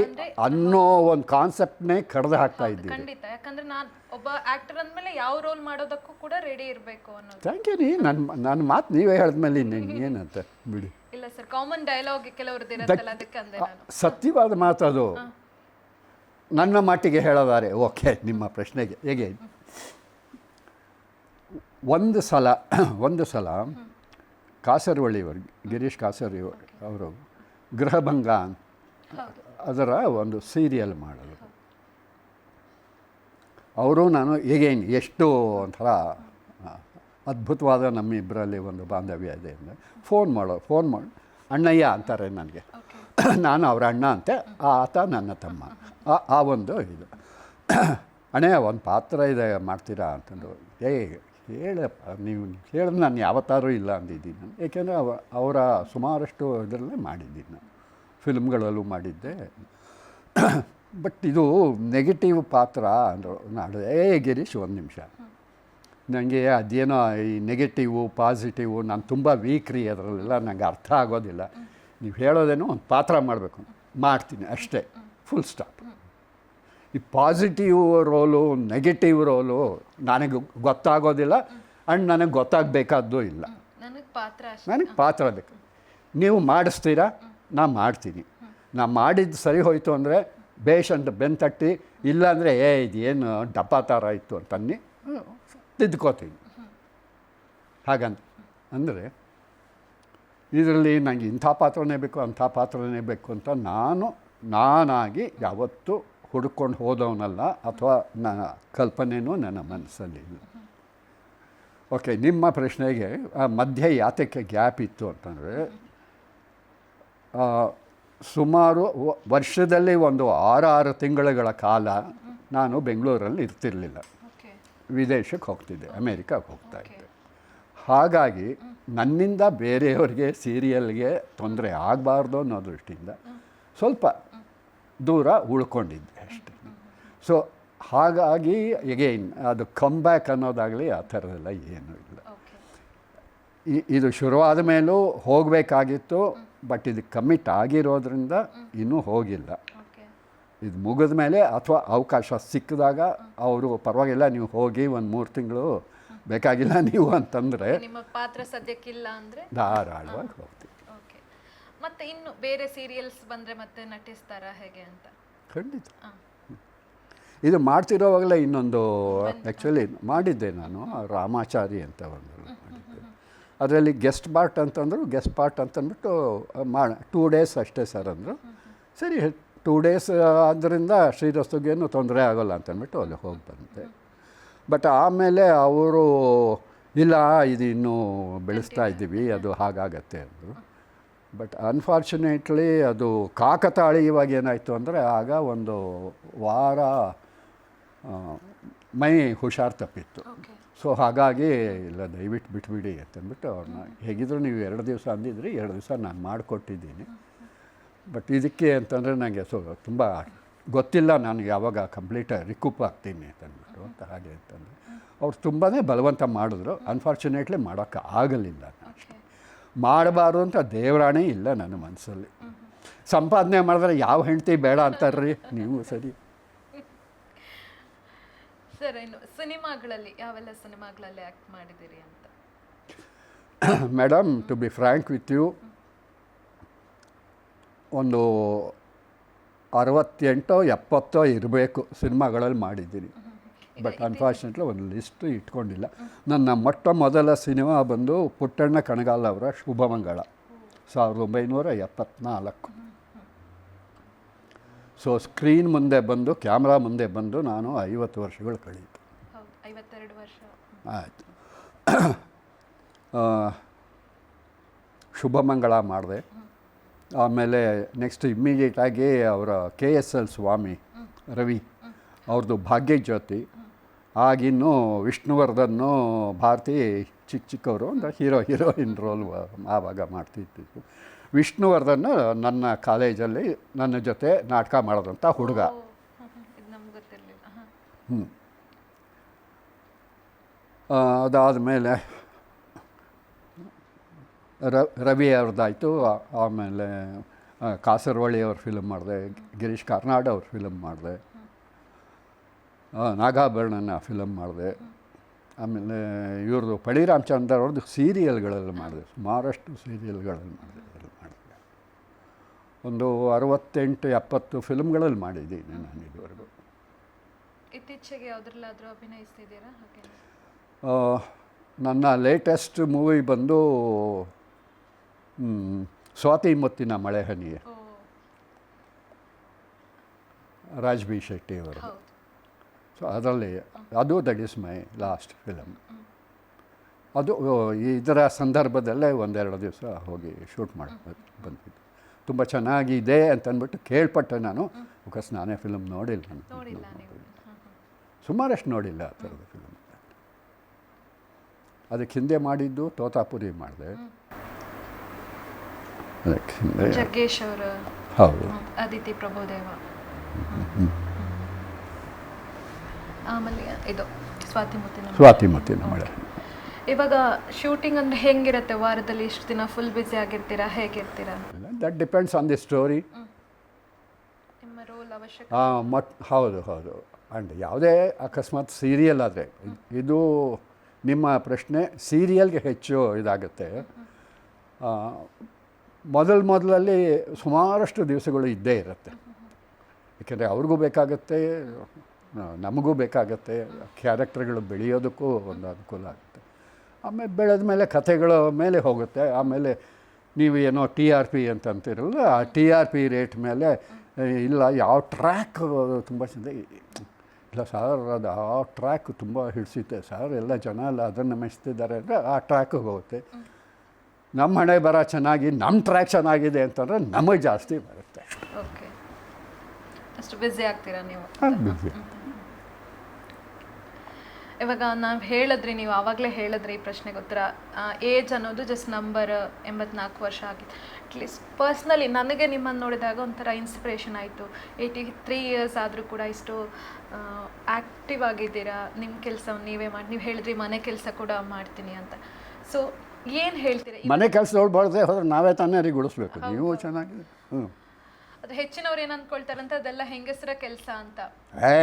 ಅನ್ನೋ ಒಂದು ಕಾನ್ಸೆಪ್ಟ್ನೇ ಕಡ್ದು ಹಾಕ್ತಾ ಇದ್ದೀವಿ ಖಂಡಿತ. ಯಾಕಂದ್ರೆ ನಾನು ಒಬ್ಬ ಆಕ್ಟರ್ ಅಂದಮೇಲೆ ಯಾವ ರೋಲ್ ಮಾಡೋದಕ್ಕೂ ಕೂಡ ರೆಡಿ ಇರಬೇಕು ಅನ್ನೋದು. ಥ್ಯಾಂಕ್ ಯು ರೀ ನನ್ನ ನನ್ನ ಮಾತು ನೀವೇ ಹೇಳಿದ್ಮೇಲೆ ಇನ್ನೇನು ಏನಂತ? ಬಿಡಿ. ಇಲ್ಲ ಸರ್. ಕಾಮನ್ ಡೈಲಾಗ್ ಕೆಲವ್ರದ್ದು ಇರುತ್ತಲ್ಲ ಅದಕ್ಕೆ ಅಂದೆ ನಾನು. ಸತ್ಯವಾದ ಮಾತದು ನನ್ನ ಮಟ್ಟಿಗೆ ಹೇಳೋದಾರೆ. ಓಕೆ ನಿಮ್ಮ ಪ್ರಶ್ನೆಗೆ. ಹೇಗೆ? ಒಂದು ಸಲ ಒಂದು ಸಲ ಕಾಸರವಳ್ಳಿಯವರು ಗಿರೀಶ್ ಕಾಸರಿ ಅವರು ಗೃಹಭಂಗ ಅದರ ಒಂದು ಸೀರಿಯಲ್ ಮಾಡಲು. ಅವರು ನಾನು ಹೇಗೇನು ಎಷ್ಟು ಒಂಥರ ಆ, ನಮ್ಮ ಇಬ್ಬರಲ್ಲಿ ಒಂದು ಬಾಂಧವ್ಯ ಇದೆ ಅಂದರೆ ಫೋನ್ ಮಾಡೋ ಫೋನ್ ಮಾಡಿ ಅಣ್ಣಯ್ಯ ಅಂತಾರೆ ನನಗೆ. ನಾನು ಅವರ ಅಣ್ಣ ಅಂತೆ ಆತ ನನ್ನ ತಮ್ಮ. ಆ- ಆ ಒಂದು ಇದು. ಅಣ್ಣಯ್ಯ ಒಂದು ಪಾತ್ರ ಇದೆ ಮಾಡ್ತೀರಾ ಅಂತಂದು. ಏ ಹೇಳಪ್ಪ ನೀವು ಹೇಳಿದ್ರೆ ನಾನು ಯಾವತ್ತಾರೂ ಇಲ್ಲ ಅಂದಿದ್ದೀನಿ ನಾನು. ಏಕೆಂದರೆ ಅವ ಅವರ ಸುಮಾರಷ್ಟು ಇದರಲ್ಲೇ ಮಾಡಿದ್ದೀನಿ ನಾನು. ಫಿಲ್ಮ್ಗಳಲ್ಲೂ ಮಾಡಿದ್ದೆ. ಬಟ್ ಇದು ನೆಗೆಟಿವ್ ಪಾತ್ರ ಅಂದರು ನಾನು ಏ ಗಿರೀಶ್ ಒಂದು ನಿಮಿಷ. ನನಗೆ ಅದೇನೋ ಈ ನೆಗೆಟಿವು ಪಾಸಿಟಿವು ನಾನು ತುಂಬ ವೀಕ್ ರೀ ಅದರಲ್ಲೆಲ್ಲ ನನಗೆ ಅರ್ಥ ಆಗೋದಿಲ್ಲ. ನೀವು ಹೇಳೋದೇನೋ ಒಂದು ಪಾತ್ರ ಮಾಡಬೇಕು. ಮಾಡ್ತೀನಿ ಅಷ್ಟೇ. ಫುಲ್ ಸ್ಟಾಪ್ ಈ ಪಾಸಿಟಿವ್ ರೋಲು ನೆಗೆಟಿವ್ ರೋಲು ನನಗೆ ಗೊತ್ತಾಗೋದಿಲ್ಲ ಆ್ಯಂಡ್ ನನಗೆ ಗೊತ್ತಾಗಬೇಕಾದ್ದು ಇಲ್ಲ. ನನಗೆ ಪಾತ್ರ ನನಗೆ ಪಾತ್ರ ಬೇಕು. ನೀವು ಮಾಡಿಸ್ತೀರಾ? ನಾನು ಮಾಡ್ತೀನಿ. ನಾ ಮಾಡಿದ್ದು ಸರಿ ಹೋಯಿತು ಅಂದರೆ ಬೇಷಂಟ್ ಬೆನ್ ತಟ್ಟಿ ಇಲ್ಲಾಂದರೆ ಏ ಏನು ಡಬ್ಬ ಥರ ಇತ್ತು ಅಂತನ್ನಿ. ತಿದ್ಕೋತೀನಿ ಹಾಗಂತ, ಅಂದರೆ ಇದರಲ್ಲಿ ನನಗೆ ಇಂಥ ಪಾತ್ರನೇ ಬೇಕು, ಅಂಥ ಪಾತ್ರನೇ ಬೇಕು ಅಂತ ನಾನು, ನಾನಾಗಿ ಯಾವತ್ತೂ ಹುಡ್ಕೊಂಡು ಹೋದವನಲ್ಲ, ಅಥವಾ ನನ್ನ ಕಲ್ಪನೆಯೂ ನನ್ನ ಮನಸ್ಸಲ್ಲಿ ಓಕೆ, ನಿಮ್ಮ ಪ್ರಶ್ನೆಗೆ ಮಧ್ಯೆ ಯಾತಕ್ಕೆ ಗ್ಯಾಪ್ ಇತ್ತು ಅಂತಂದರೆ ಸುಮಾರು ವರ್ಷದಲ್ಲಿ ಒಂದು ಆರು ಆರು ತಿಂಗಳುಗಳ ಕಾಲ ನಾನು ಬೆಂಗಳೂರಲ್ಲಿ ಇರ್ತಿರಲಿಲ್ಲ. ವಿದೇಶಕ್ಕೆ ಹೋಗ್ತಿದ್ದೆ ಅಮೇರಿಕಾಗೆ ಹೋಗ್ತಾ ಇದ್ದೆ. ಹಾಗಾಗಿ ನನ್ನಿಂದ ಬೇರೆಯವ್ರಿಗೆ ಸೀರಿಯಲ್ಗೆ ತೊಂದರೆ ಆಗಬಾರ್ದು ಅನ್ನೋ ದೃಷ್ಟಿಯಿಂದ ಸ್ವಲ್ಪ ದೂರ ಉಳ್ಕೊಂಡಿದ್ದೆ ಅಷ್ಟೇ. ಸೊ ಹಾಗಾಗಿ ಎಗೈನ್ ಅದು ಕಮ್ ಬ್ಯಾಕ್ ಅನ್ನೋದಾಗಲಿ ಆ ಥರದೆಲ್ಲ ಏನೂ ಇಲ್ಲ. ಇದು ಶುರುವಾದ ಮೇಲೂ ಹೋಗಬೇಕಾಗಿತ್ತು ಬಟ್ ಇದು ಕಮಿಟ್ ಆಗಿರೋದ್ರಿಂದ ಇನ್ನೂ ಹೋಗಿಲ್ಲ. ಇದು ಮುಗಿದ ಮೇಲೆ ಅಥವಾ ಅವಕಾಶ ಸಿಕ್ಕಿದಾಗ ಅವರು ಪರವಾಗಿಲ್ಲ ನೀವು ಹೋಗಿ ಒಂದು ಮೂರು ತಿಂಗಳು ಬೇಕಾಗಿಲ್ಲ ನೀವು ಅಂತಂದರೆ ನಿಮ್ಮ ಪಾತ್ರ ಸದ್ಯಕ್ಕಿಲ್ಲ ಅಂದರೆ? ಧಾರಾಳವಾಗಿ ಹೋಗ್ತೀವಿ. ಓಕೆ. ಮತ್ತೆ ಇನ್ನು ಬೇರೆ ಸೀರಿಯಲ್ಸ್ ಬಂದರೆ ಮತ್ತೆ ನಟಿಸ್ತಾರಾ ಹೇಗೆ ಅಂತ? ಖಂಡಿತ. ಇದು ಮಾಡ್ತಿರೋವಾಗಲೇ ಇನ್ನೊಂದು ಆ್ಯಕ್ಚುಲಿ ಮಾಡಿದ್ದೆ ನಾನು ರಾಮಾಚಾರಿ ಅಂತ ಒಂದು ಮಾಡಿದ್ದೆ. ಅದರಲ್ಲಿ ಗೆಸ್ಟ್ ಪಾರ್ಟ್ ಅಂತಂದರು ಗೆಸ್ಟ್ ಪಾರ್ಟ್ ಅಂತಂದ್ಬಿಟ್ಟು ಮಾಡ ಟೂ ಡೇಸ್ ಅಷ್ಟೇ ಸರ್ ಅಂದರು. ಸರಿ ಟೂ ಡೇಸ್ ಆದ್ದರಿಂದ ಶ್ರೀರಸ್ತುಗೇನು ತೊಂದರೆ ಆಗೋಲ್ಲ ಅಂತಂದ್ಬಿಟ್ಟು ಅಲ್ಲಿ ಹೋಗಿ ಬಂದೆ ಬಟ್ ಆಮೇಲೆ ಅವರು ಇಲ್ಲ ಇದು ಇನ್ನೂ ಬೆಳೆಸ್ತಾ ಇದ್ದೀವಿ ಅದು ಹಾಗಾಗತ್ತೆ ಅಂದರು. ಬಟ್ ಅನ್ಫಾರ್ಚುನೇಟ್ಲಿ ಅದು ಕಾಕತಾಳೀಯವಾಗಿ ಏನಾಯಿತು ಅಂದರೆ ಆಗ ಒಂದು ವಾರ ಮೈ ಹುಷಾರು ತಪ್ಪಿತ್ತು. ಸೊ ಹಾಗಾಗಿ ಇಲ್ಲ ದಯವಿಟ್ಟು ಬಿಟ್ಬಿಡಿ ಅಂತಂದ್ಬಿಟ್ಟು ಅವ್ರನ್ನ ಹೇಗಿದ್ರು ನೀವು ಎರಡು ದಿವಸ ಅಂದಿದ್ರಿ ಎರಡು ದಿವಸ ನಾನು ಮಾಡಿಕೊಟ್ಟಿದ್ದೀನಿ. ಬಟ್ ಇದಕ್ಕೆ ಅಂತಂದರೆ ನನಗೆ ಸೊ ತುಂಬ ಗೊತ್ತಿಲ್ಲ ನಾನು ಯಾವಾಗ ಕಂಪ್ಲೀಟ್ ರಿಕೂಪ್ ಆಗ್ತೀನಿ ಅಂತಂದ್ಬಿಟ್ಟು ಅಂತ ಹಾಗೆ ಅಂತಂದರೆ ಅವ್ರು ತುಂಬಾ ಬಲವಂತ ಮಾಡಿದ್ರು. ಅನ್ಫಾರ್ಚುನೇಟ್ಲಿ ಮಾಡೋಕ್ಕೆ ಆಗಲಿಲ್ಲ ಅಷ್ಟೆ. ಮಾಡಬಾರ್ದು ಅಂತ ದೇವರಾಣೆ ಇಲ್ಲ ನನ್ನ ಮನಸ್ಸಲ್ಲಿ. ಸಂಪಾದನೆ ಮಾಡಿದ್ರೆ ಯಾವ ಹೆಂಡತಿ ಬೇಡ ಅಂತಾರ್ರಿ? ನೀವು ಸರಿ. ಸರ್ ಇನ್ನು ಸಿನಿಮಾಗಳಲ್ಲಿ ಯಾವೆಲ್ಲ ಸಿನಿಮಾಗಳಲ್ಲಿ ಆಕ್ಟ್ ಮಾಡಿದ್ದೀರಿ ಅಂತ? Madam to be frank with you ಒಂದು ಅರವತ್ತೆಂಟೋ ಎಪ್ಪತ್ತೋ ಇರಬೇಕು ಸಿನಿಮಾಗಳಲ್ಲಿ ಮಾಡಿದ್ದೀನಿ. ಬಟ್ ಅನ್ಫಾರ್ಚುನೇಟ್ಲಿ ಒಂದು ಲಿಸ್ಟು ಇಟ್ಕೊಂಡಿಲ್ಲ. ನನ್ನ ಮೊಟ್ಟ ಮೊದಲ ಸಿನಿಮಾ ಬಂದು ಪುಟ್ಟಣ್ಣ ಕಣಗಾಲ್ ಅವರ ಶುಭಮಂಗಳ ಸಾವಿರದ ಒಂಬೈನೂರ ಎಪ್ಪತ್ನಾಲ್ಕು. ಸೊ ಸ್ಕ್ರೀನ್ ಮುಂದೆ ಬಂದು ಕ್ಯಾಮ್ರಾ ಮುಂದೆ ಬಂದು ನಾನು ಐವತ್ತು ವರ್ಷಗಳು ಕಳೀತು ಹೌದು ಐವತ್ತೆರಡು ವರ್ಷ. ಆಯಿತು. ಶುಭಮಂಗಳ ಮಾಡಿದೆ. ಆಮೇಲೆ ನೆಕ್ಸ್ಟ್ ಇಮ್ಮಿಡಿಯೇಟಾಗಿ ಅವರ K S L Swamy Ravi ಅವ್ರದ್ದು ಭಾಗ್ಯಜ್ಯೋತಿ. ಆಗಿನ್ನು ವಿಷ್ಣುವರ್ಧನ್ನು ಭಾರತಿ ಚಿಕ್ಕ ಚಿಕ್ಕವರು ಅಂದರೆ ಹೀರೋ ಹೀರೋಯಿನ್ ರೋಲ್ ಆವಾಗ ಮಾಡ್ತಿದ್ದಿದ್ದು. ವಿಷ್ಣುವರ್ಧನ್ ನನ್ನ ಕಾಲೇಜಲ್ಲಿ ನನ್ನ ಜೊತೆ ನಾಟಕ ಮಾಡೋದಂಥ ಹುಡುಗ. ಇದು ಅದಾದ ಮೇಲೆ ಹ್ಞೂ ರ ರವಿ ಅವ್ರದ್ದಾಯಿತು ಆಮೇಲೆ ಕಾಸರವಳ್ಳಿ ಅವ್ರ ಫಿಲಮ್ ಮಾಡಿದೆ ಗಿರೀಶ್ ಕಾರ್ನಾಡ್ ಅವ್ರ ಫಿಲಮ್ ಮಾಡಿದೆ. ನಾಗಾಭರಣನ ಫಿಲಮ್ ಮಾಡಿದೆ. ಆಮೇಲೆ ಇವ್ರದ್ದು ಪಳಿ ರಾಮಚಂದ್ರ ಅವ್ರದ್ದು ಸೀರಿಯಲ್ಗಳಲ್ಲಿ ಮಾಡಿದೆ ಸುಮಾರಷ್ಟು ಸೀರಿಯಲ್ಗಳಲ್ಲಿ ಮಾಡಿದೆ ಮಾಡಿದೆ. ಒಂದು ಅರವತ್ತೆಂಟು ಎಪ್ಪತ್ತು ಫಿಲ್ಮ್ಗಳಲ್ಲಿ ಮಾಡಿದ್ದೀನಿ ನಾನು ಇದುವರೆಗೂ. ಇತ್ತೀಚೆಗೆ ಯಾವುದ್ರಲ್ಲಾದರೂ ಅಭಿನಯಿಸ್ತಿದ್ದೀರಾ? ನನ್ನ ಲೇಟೆಸ್ಟ್ ಮೂವಿ ಬಂದು ಸ್ವಾತಿ ಮುತ್ತಿನ ಮಳೆ ರಾಜ್ಬಿ ಶೆಟ್ಟಿಯವರು. ಸೊ ಅದರಲ್ಲಿ ಅದು that is my last film ಅದು ಇದರ ಸಂದರ್ಭದಲ್ಲೇ ಒಂದೆರಡು ದಿವಸ ಹೋಗಿ ಶೂಟ್ ಮಾಡಿ ಬಂದಿದ್ದು. ತುಂಬ ಚೆನ್ನಾಗಿದೆ ಅಂತ ಅಂದ್ಬಿಟ್ಟು ಕೇಳ್ಪಟ್ಟೆ ನಾನು. ಬಿಕಾಸ್ ನಾನೇ ಫಿಲಮ್ ನೋಡಿಲ್ಲ ನಾನು ಸುಮಾರಷ್ಟು ನೋಡಿಲ್ಲ ಆ ಥರದ ಫಿಲಮ್ ಅದಕ್ಕೆ ಹಿಂದೆ ಮಾಡಿದ್ದು ತೋತಾಪುರಿ ಮಾಡಿದೆ. ಹಿಂದೆ ಜಗ್ಗೇಶ್ ಅವರು ಹೌದು. ಅದಿತಿ ಪ್ರಭುದೇವ. ಆಮೇಲೆ ಇದು ಸ್ವಾತಿಮತಿ ಸ್ವಾತಿಮತಿ ಸ್ವಾತಿ ಮುತ್ತಿನ ಮಳೆ. ಇವಾಗ ಶೂಟಿಂಗ್ ಅಂದ್ರೆ ಹೆಂಗಿರುತ್ತೆ? ವಾರದಲ್ಲಿ ಇಷ್ಟು ದಿನ ಫುಲ್ ಬ್ಯುಸಿ ಆಗಿರ್ತೀರಾ? ಹೇಗಿರ್ತೀರಾ that depends on the story ನಿಮ್ಮ ರೋಲ್ ಅವಶ್ಯಕ. ಮಟ್ ಹೌದು ಹೌದು. ಆ್ಯಂಡ್ ಯಾವುದೇ ಅಕಸ್ಮಾತ್ ಸೀರಿಯಲ್ ಆದರೆ ಇದು ನಿಮ್ಮ ಪ್ರಶ್ನೆ ಸೀರಿಯಲ್ಗೆ ಹೆಚ್ಚು ಇದಾಗುತ್ತೆ. ಮೊದಲು ಮೊದಲಲ್ಲಿ ಸುಮಾರಷ್ಟು ದಿವಸಗಳು ಇದ್ದೇ ಇರುತ್ತೆ. ಏಕೆಂದರೆ ಅವ್ರಿಗೂ ಬೇಕಾಗತ್ತೆ ನಮಗೂ ಬೇಕಾಗತ್ತೆ, ಕ್ಯಾರೆಕ್ಟರ್ಗಳು ಬೆಳೆಯೋದಕ್ಕೂ ಒಂದು ಅನುಕೂಲ ಆಗುತ್ತೆ. ಆಮೇಲೆ ಬೆಳೆದ ಮೇಲೆ ಕಥೆಗಳ ಮೇಲೆ ಹೋಗುತ್ತೆ. ಆಮೇಲೆ ನೀವು ಏನೋ ಟಿ ಆರ್ ಪಿ ಅಂತ ಅಂತಿರಲ್ಲ, ಆ ಟಿ ಆರ್ ಪಿ ರೇಟ್ ಮೇಲೆ ಇಲ್ಲ, ಯಾವ ಟ್ರ್ಯಾಕ್, ತುಂಬ ಚೆಂದ ಇಲ್ಲ ಸರ್, ಅದು ಆ ಟ್ರ್ಯಾಕ್ ತುಂಬ ಹಿಡಿಸುತ್ತೆ ಸರ್, ಎಲ್ಲ ಜನ ಎಲ್ಲ ಅದನ್ನು ಮೆಚ್ತಿದ್ದಾರೆ ಅಂದರೆ ಆ ಟ್ರ್ಯಾಕಿಗೆ ಹೋಗುತ್ತೆ. ನಮ್ಮ ಹಣೆ ಬರ ಚೆನ್ನಾಗಿ ನಮ್ಮ ಟ್ರ್ಯಾಕ್ ಚೆನ್ನಾಗಿದೆ ಅಂತಂದರೆ ನಮಗೆ ಜಾಸ್ತಿ ಬರುತ್ತೆ. ಓಕೆ ಅಷ್ಟು ಬ್ಯುಸಿ ಆಗ್ತೀರಾ ನೀವು. ಇವಾಗ ನಾವು ಹೇಳಿದ್ರಿ ನೀವು ಆವಾಗಲೇ ಹೇಳಿದ್ರಿ ಈ ಪ್ರಶ್ನೆಗೆ ಉತ್ತರ ಏಜ್ ಅನ್ನೋದು ಜಸ್ಟ್ ನಂಬರ್ ಎಂಬತ್ನಾಲ್ಕು ವರ್ಷ ಆಗಿತ್ತು. ಅಟ್ಲೀಸ್ಟ್ ಪರ್ಸ್ನಲಿ ನನಗೆ ನಿಮ್ಮನ್ನು ನೋಡಿದಾಗ ಒಂಥರ ಇನ್ಸ್ಪಿರೇಷನ್ ಆಯಿತು. ಏಯ್ಟಿ ತ್ರೀ ಇಯರ್ಸ್ ಆದರೂ ಕೂಡ ಇಷ್ಟು ಆ್ಯಕ್ಟಿವ್ ಆಗಿದ್ದೀರಾ? ನಿಮ್ಮ ಕೆಲಸವನ್ನು ನೀವೇ ಮಾಡಿ ನೀವು ಹೇಳಿದ್ರಿ ಮನೆ ಕೆಲಸ ಕೂಡ ಮಾಡ್ತೀನಿ ಅಂತ. ಸೊ ಏನು ಹೇಳ್ತೀರಾ? ಮನೆ ಕೆಲಸ ನೋಡ್ಬಾರ್ದೆ ಹೋದ್ರೆ ನಾವೇ ತಾನೇ ರೀಗುಡಿಸ್ಬೇಕು ನೀವು ಚೆನ್ನಾಗಿ ಹ್ಞೂ ಅದು ಹೆಚ್ಚಿನವ್ರು ಏನು ಅಂದ್ಕೊಳ್ತಾರಂತ ಅದೆಲ್ಲ ಹೆಂಗಸರ ಕೆಲಸ ಅಂತ. ಏ.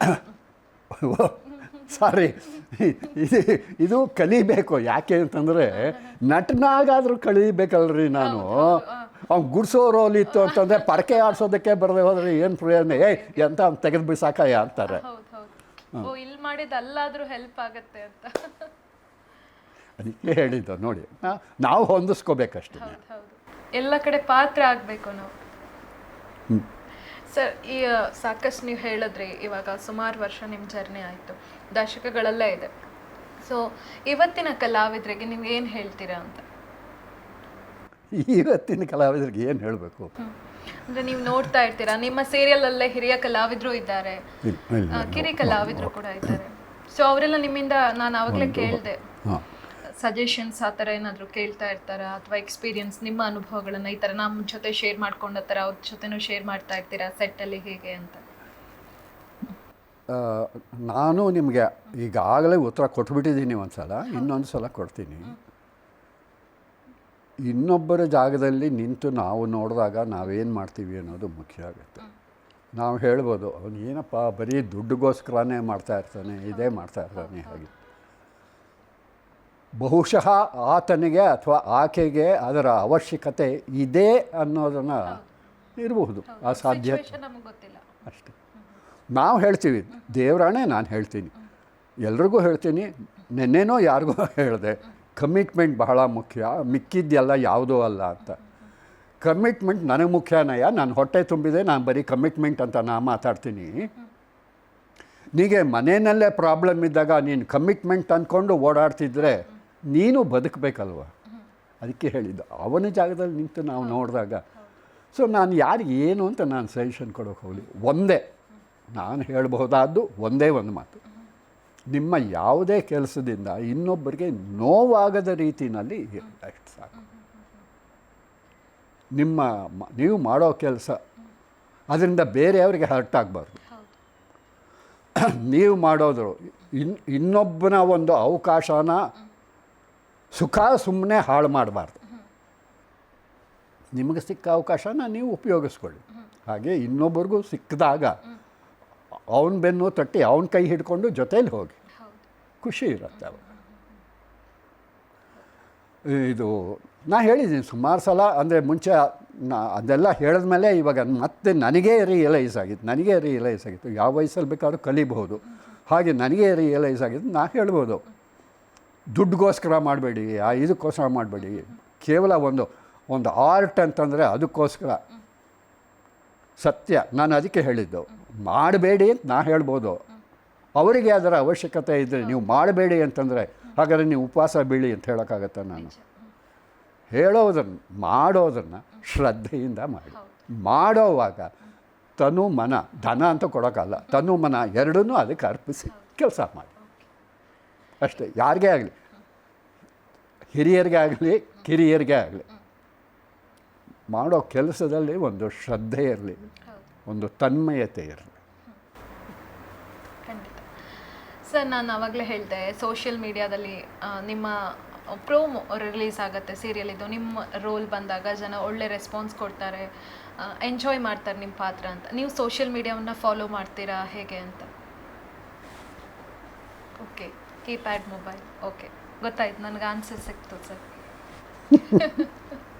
ಸಾರಿ. ಇದು ಇದು ಕಲಿಬೇಕು. ಯಾಕೆ ಅಂತಂದರೆ ನಟನಾಗಾದರೂ ಕಲಿಬೇಕಲ್ರಿ ನಾನು. ಅವ್ನು ಗುಡ್ಸೋ ರೋಲ್ ಇತ್ತು ಅಂತಂದರೆ ಪರಕೆ ಆಡ್ಸೋದಕ್ಕೆ ಬರದೆ ಹೋದ್ರೆ ಏನು ಪ್ರಯೋಜನ? ಏಯ್ ಎಂತ ಅವ್ನು ತೆಗೆದು ಬಿಸಾಕಯ್ಯ ಅಂತಾರೆ. ಓ ಇಲ್ಲಿ ಮಾಡಿದ ಅಲ್ಲಾದ್ರೂ ಹೆಲ್ಪ್ ಆಗುತ್ತೆ ಅಂತ. ಅದಕ್ಕೆ ಹೇಳಿದ್ದು ನೋಡಿ. ನಾವು ಹೊಂದಿಸ್ಕೋಬೇಕಷ್ಟೇ. ಹೌದು ಹೌದು. ಎಲ್ಲ ಕಡೆ ಪಾತ್ರ ಆಗಬೇಕು ನಾವು. ಸರ್ ಈ ಸಾಕಷ್ಟು ನೀವು ಹೇಳಿದ್ರಿ ಇವಾಗ ಸುಮಾರು ವರ್ಷ ನಿಮ್ಮ ಜರ್ನಿ ಆಯಿತು. ದಶಕಗಳೆಲ್ಲ ಇದೆ. ಸೊ ಇವತ್ತಿನ ಕಲಾವಿದರಿಗೆ ನೀವು ಏನು ಹೇಳ್ತೀರಾ ಅಂತ? ಇವತ್ತಿನ ಕಲಾವಿದರಿಗೆ ಏನು ಹೇಳಬೇಕು. ಅಂದ್ರೆ ನೀವು ನೋಡ್ತಾ ಇರ್ತೀರಾ? ನಿಮ್ಮ ಸೀರಿಯಲ್ ಅಲ್ಲೇ ಹಿರಿಯ ಕಲಾವಿದರು ಇದ್ದಾರೆ. ಆ, ಕಿರಿ ಕಲಾವಿದರು ಕೂಡ ಇದ್ದಾರೆ. ಸೊ ಅವರೆಲ್ಲ ನಿಮ್ಮಿಂದ ನಾನು ಆವಾಗಲೇ ಕೇಳಿದೆ. ಸಜೆಷನ್ಸ್ ಆ ಥರ ಏನಾದರೂ ಕೇಳ್ತಾ ಇರ್ತಾರಾ? ಅಥವಾ ಎಕ್ಸ್ಪೀರಿಯನ್ಸ್ ನಿಮ್ಮ ಅನುಭವಗಳನ್ನು ಈ ಥರ ನಮ್ಮ ಜೊತೆ ಶೇರ್ ಮಾಡ್ಕೊಂಡ ಥರ ಅವ್ರ ಜೊತೆನೂ ಶೇರ್ ಮಾಡ್ತಾ ಇರ್ತೀರಾ? ಸೆಟ್ಟಲ್ಲಿ ಹೇಗೆ ಅಂತ? ಆ, ನಾನು ನಿಮಗೆ ಈಗಾಗಲೇ ಉತ್ತರ ಕೊಟ್ಬಿಟ್ಟಿದ್ದೀನಿ ಒಂದು ಸಲ ಇನ್ನೊಂದು ಸಲ ಕೊಡ್ತೀನಿ ಇನ್ನೊಬ್ಬರ ಜಾಗದಲ್ಲಿ ನಿಂತು ನಾವು ನೋಡಿದಾಗ ನಾವೇನು ಮಾಡ್ತೀವಿ ಅನ್ನೋದು ಮುಖ್ಯ ಆಗುತ್ತೆ. ನಾವು ಹೇಳ್ಬೋದು ಅವನು ಏನಪ್ಪ ಬರೀ ದುಡ್ಡುಗೋಸ್ಕರನೇ ಮಾಡ್ತಾ ಇರ್ತಾನೆ ಇದೇ ಮಾಡ್ತಾ ಇರ್ತಾನೆ ಹಾಗೆ. ಬಹುಶಃ ಆತನಿಗೆ ಅಥವಾ ಆಕೆಗೆ ಅದರ ಅವಶ್ಯಕತೆ ಇದೆ ಅನ್ನೋದನ್ನು ಇರಬಹುದು ಆ ಸಾಧ್ಯತೆ. ಅಷ್ಟೇ. ನಾವು ಹೇಳ್ತೀವಿ ದೇವರಾಣೆ ನಾನು ಹೇಳ್ತೀನಿ. ಎಲ್ರಿಗೂ ಹೇಳ್ತೀನಿ ನೆನ್ನೆನೋ ಯಾರಿಗೋ ಹೇಳಿದೆ ಕಮಿಟ್ಮೆಂಟ್ ಬಹಳ ಮುಖ್ಯ, ಮಿಕ್ಕಿದ್ದೆಲ್ಲ ಯಾವುದೂ ಅಲ್ಲ ಅಂತ. ಕಮಿಟ್ಮೆಂಟ್ ನನಗೆ ಮುಖ್ಯನಯ್ಯ ನಾನು ಹೊಟ್ಟೆ ತುಂಬಿದೆ, ನಾನು ಬರೀ ಕಮಿಟ್ಮೆಂಟ್ ಅಂತ ನಾ ಮಾತಾಡ್ತೀನಿ. ನೀಗೆ ಮನೆಯಲ್ಲೇ ಪ್ರಾಬ್ಲಮ್ ಇದ್ದಾಗ ನೀನು ಕಮಿಟ್ಮೆಂಟ್ ಅಂದ್ಕೊಂಡು ಓಡಾಡ್ತಿದ್ರೆ ನೀನು ಬದುಕಬೇಕಲ್ವ? ಅದಕ್ಕೆ ಹೇಳಿದ್ದು. ಅವನ ಜಾಗದಲ್ಲಿ ನಿಂತು ನಾವು ನೋಡಿದಾಗ. ಸೊ ನಾನು ಯಾರಿಗೆ ಏನು ಅಂತ ನಾನು ಸಜೆಷನ್ ಕೊಡೋಕೆ ಹೋಗಲಿ. ಒಂದೇ. ನಾನು ಹೇಳಬಹುದಾದ್ದು ಒಂದೇ ಒಂದು ಮಾತು. ನಿಮ್ಮ ಯಾವುದೇ ಕೆಲಸದಿಂದ ಇನ್ನೊಬ್ಬರಿಗೆ ನೋವಾಗದ ರೀತಿಯಲ್ಲಿ ಅಷ್ಟು ಸಾಕು. ನಿಮ್ಮ ನೀವು ಮಾಡೋ ಕೆಲಸ ಅದರಿಂದ ಬೇರೆಯವರಿಗೆ ಹರ್ಟ್ ಆಗಬಾರ್ದು. ನೀವು ಮಾಡೋದು ಇನ್ ಇನ್ನೊಬ್ಬನ ಒಂದು ಅವಕಾಶನ ಸುಖ ಸುಮ್ಮನೆ ಹಾಳು ಮಾಡಬಾರ್ದು. ನಿಮಗೆ ಸಿಕ್ಕ ಅವಕಾಶನ ನೀವು ಉಪಯೋಗಿಸ್ಕೊಳ್ಳಿ. ಹಾಗೆ ಇನ್ನೊಬ್ಬರಿಗೂ ಸಿಕ್ಕಿದಾಗ ಅವನ ಬೆನ್ನು ತಟ್ಟಿ ಅವನ ಕೈ ಹಿಡ್ಕೊಂಡು ಜೊತೇಲಿ ಹೋಗಿ. ಖುಷಿ ಇರುತ್ತೆ ಅವಾಗ. ಇದು ನಾ ಹೇಳಿದ್ದೀನಿ ಸುಮಾರು ಸಲ ಅಂದರೆ ಮುಂಚೆ ನಾ ಅದೆಲ್ಲ ಹೇಳಿದ್ಮೇಲೆ ಇವಾಗ ಮತ್ತೆ ನನಗೇ ರಿಯಲೈಸ್ ಆಗಿತ್ತು ನನಗೇ ರಿಯಲೈಸ್ ಆಗಿತ್ತು. ಯಾವ ವಯಸ್ಸಲ್ಲಿ ಬೇಕಾದ್ರೂ ಕಲಿಬಹುದು. ಹಾಗೆ ನನಗೇ ರಿಯಲೈಸ್ ಆಗಿತ್ತು ನಾ ಹೇಳ್ಬೋದು. ದುಡ್ಡುಗೋಸ್ಕರ ಮಾಡಬೇಡಿ ಆ ಇದಕ್ಕೋಸ್ಕರ ಮಾಡಬೇಡಿ. ಕೇವಲ ಒಂದು ಒಂದು ಆರ್ಟ್ ಅಂತಂದರೆ ಅದಕ್ಕೋಸ್ಕರ. ಸತ್ಯ ನಾನು ಅದಕ್ಕೆ ಹೇಳಿದ್ದು. ಮಾಡಬೇಡಿ ಅಂತ ನಾ ಹೇಳ್ಬೋದು. ಅವರಿಗೆ ಅದರ ಅವಶ್ಯಕತೆ ಇದ್ದರೆ ನೀವು ಮಾಡಬೇಡಿ ಅಂತಂದರೆ ಹಾಗಾದರೆ ನೀವು ಉಪವಾಸ ಬೀಳಿ ಅಂತ ಹೇಳೋಕ್ಕಾಗತ್ತೆ ನಾನು? ಹೇಳೋದನ್ನು ಮಾಡೋದನ್ನು ಶ್ರದ್ಧೆಯಿಂದ ಮಾಡಿ. ಮಾಡೋವಾಗ ತನು ಮನ ಧನ ಅಂತ ಕೊಡೋಕ್ಕಲ್ಲ ತನು ಮನ ಎರಡನ್ನೂ ಅದಕ್ಕೆ ಅರ್ಪಿಸಿ ಕೆಲಸ ಮಾಡಿ. ಅಷ್ಟೇ ಯಾರಿಗೇ ಆಗಲಿ? ಹಿರಿಯರಿಗೆ ಆಗಲಿ ಕಿರಿಯರಿಗೆ ಆಗಲಿ. ಮಾಡೋ ಕೆಲಸದಲ್ಲಿ ಒಂದು ಶ್ರದ್ಧೆ ಇರಲಿ. ಒಂದು ತನ್ಮಯತೆ ಇರಲಿ ಖಂಡಿತ. ಸರ್, ನಾನು ಆವಾಗಲೇ ಹೇಳಿದೆ ಸೋಷಿಯಲ್ ಮೀಡಿಯಾದಲ್ಲಿ ನಿಮ್ಮ ಪ್ರೋಮೋ ರಿಲೀಸ್ ಆಗುತ್ತೆ ಸೀರಿಯಲ್ ಇದು. ನಿಮ್ಮ ರೋಲ್ ಬಂದಾಗ ಜನ ಒಳ್ಳೆ ರೆಸ್ಪಾನ್ಸ್ ಕೊಡ್ತಾರೆ ಎಂಜಾಯ್ ಮಾಡ್ತಾರೆ ನಿಮ್ಮ ಪಾತ್ರ ಅಂತ. ನೀವು ಸೋಷಿಯಲ್ ಮೀಡಿಯಾವನ್ನು ಫಾಲೋ ಮಾಡ್ತೀರಾ, ಹೇಗೆ ಅಂತ? ಓಕೆ ಕೀಪ್ಯಾಡ್ ಮೊಬೈಲ್ ಓಕೆ ಗೊತ್ತಾಯ್ತು. ನನಗೆ ಆನ್ಸರ್ ಸಿಕ್ತು ಸರ್